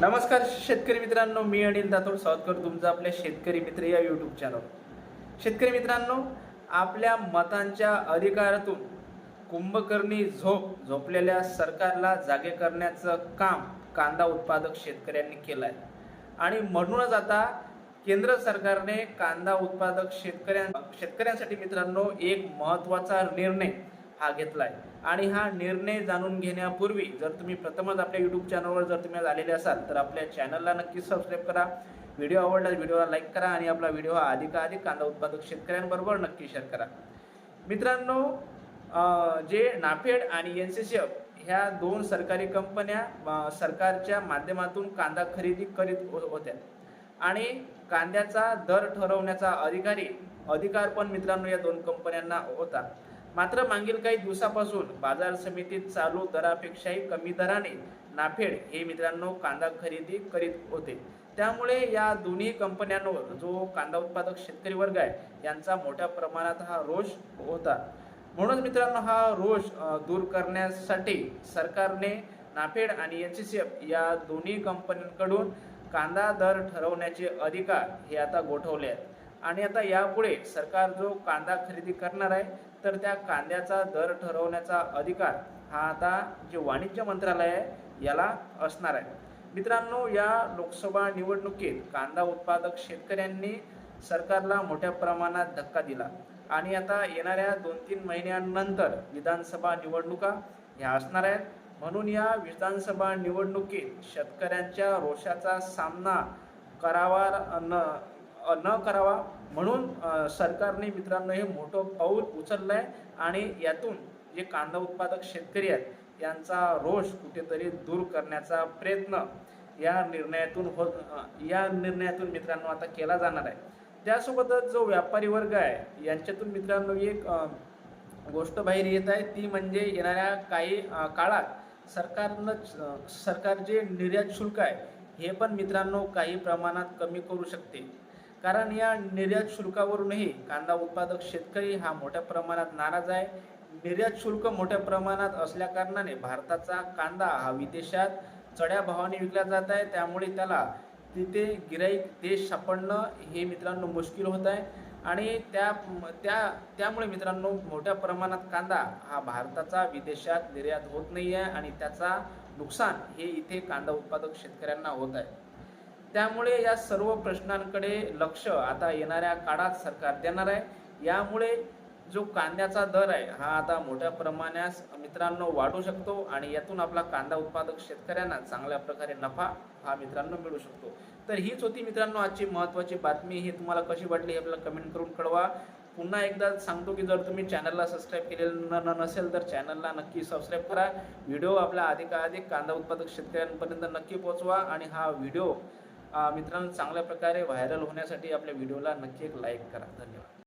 नमस्कार शेतकरी मित्रांनो मी अनिल दातोड सावतकर तुमचं आपल्या शेतकरी मित्र या यूट्यूब चॅनल शेतकरी मित्रांनो आपल्या मतांच्या अधिकारातून कुंभकर्णी झोप झोपलेल्या सरकारला जागे करण्याचं काम कांदा उत्पादक शेतकऱ्यांनी केलं आहे आणि म्हणूनच आता केंद्र सरकारने कांदा उत्पादक शेतकऱ्यां शेतकऱ्यांसाठी मित्रांनो एक महत्त्वाचा निर्णय हा घेतलाय. आणि हा निर्णय जाणून घेण्यापूर्वी जर तुम्ही प्रथमच आपल्या यूट्यूब चॅनलवर जर तुम्ही आलेले असाल तर आपल्या चॅनलला नक्कीच सबस्क्राईब करा. व्हिडिओ आवडला व्हिडिओला लाईक करा आणि आपला व्हिडिओ हा अधिकाधिक कांदा उत्पादक शेतकऱ्यांबरोबर नक्की शेअर करा. मित्रांनो जे नाफेड आणि एन सी सी एफ ह्या दोन सरकारी कंपन्या सरकारच्या माध्यमातून कांदा खरेदी करीत हो, होत्या. आणि कांद्याचा दर ठरवण्याचा अधिकारी अधिकार पण मित्रांनो या दोन कंपन्यांना होता. मात्र मागील काही दिवसापासून बाजार समितीत चालू दरापेक्षाही कमी दराने नाफेड हे मित्रांनो कांदा खरेदी करीत होते. त्यामुळे या दोन्ही कंपन्यांवर जो कांदा उत्पादक शेतकरी वर्ग आहे यांचा मोठ्या प्रमाणात हा रोष होता. म्हणून मित्रांनो हा रोष दूर करण्यासाठी सरकारने नाफेड आणि एच सी एफ या दोन्ही कंपन्यांकडून कांदा दर ठरवण्याचे अधिकार हे आता गोठवले आहेत. आणि आता यापुढे सरकार जो कांदा खरेदी करणार आहे तर त्या कांद्याचा दर ठरवण्याचा अधिकार हा आता जे वाणिज्य मंत्रालय आहे याला असणार आहे. मित्रांनो या लोकसभा निवडणुकीत कांदा उत्पादक शेतकऱ्यांनी सरकारला मोठ्या प्रमाणात धक्का दिला. आणि आता येणाऱ्या दोन तीन महिन्यांनंतर विधानसभा निवडणुका ह्या असणार आहेत. म्हणून या विधानसभा निवडणुकीत शेतकऱ्यांच्या रोषाचा सामना करावा न न करावा. म्हणून सरकारने मित्रांनो हे मोठं पाऊल उचललं आहे आणि यातून जे कांदा उत्पादक शेतकरी आहेत यांचा रोष कुठेतरी दूर करण्याचा प्रयत्न या निर्णयातून होत या निर्णयातून मित्रांनो आता केला जाणार आहे. त्यासोबतच जो व्यापारी वर्ग आहे यांच्यातून मित्रांनो एक गोष्ट बाहेर येत आहे. ती म्हणजे येणाऱ्या काही काळात सरकारनं सरकार जे निर्यात शुल्क आहे हे पण मित्रांनो काही प्रमाणात कमी करू शकते. कारण या निर्यात शुल्कावरूनही कांदा उत्पादक शेतकरी हा मोठ्या प्रमाणात नाराज आहे. निर्यात शुल्क मोठ्या प्रमाणात असल्या कारणाने भारताचा कांदा हा विदेशात चढ्या भावाने विकला जात आहे. त्यामुळे त्याला तिथे गिराईक देश सापडणं हे मित्रांनो मुश्किल होत आहे. आणि त्या त्या त्यामुळे मित्रांनो मोठ्या प्रमाणात कांदा हा भारताचा विदेशात निर्यात होत नाही आहे आणि त्याचा नुकसान हे इथे कांदा उत्पादक शेतकऱ्यांना होत आहे. त्यामुळे या सर्व प्रश्नांकडे लक्ष आता येणाऱ्या काळात सरकार देणार आहे. यामुळे जो कांद्याचा दर आहे हा आता मोठ्या प्रमाणात मित्रांनो वाढू शकतो आणि यातून आपला कांदा उत्पादक शेतकऱ्यांना चांगल्या प्रकारे नफा हा मित्रांनो मिळू शकतो. तर हीच होती मित्रांनो आजची महत्त्वाची बातमी. ही तुम्हाला कशी वाटली हे आपल्याला कमेंट करून कळवा. पुन्हा एकदा सांगतो की जर तुम्ही चॅनलला सबस्क्राईब केलेलं न- न- नसेल तर चॅनलला नक्की सबस्क्राईब करा. व्हिडिओ आपला अधिकाधिक कांदा उत्पादक शेतकऱ्यांपर्यंत नक्की पोहोचवा आणि हा व्हिडिओ मित्रांनो चांगल्या प्रकारे व्हायरल होण्यासाठी आपल्या व्हिडिओला नक्की एक लाईक करा. धन्यवाद.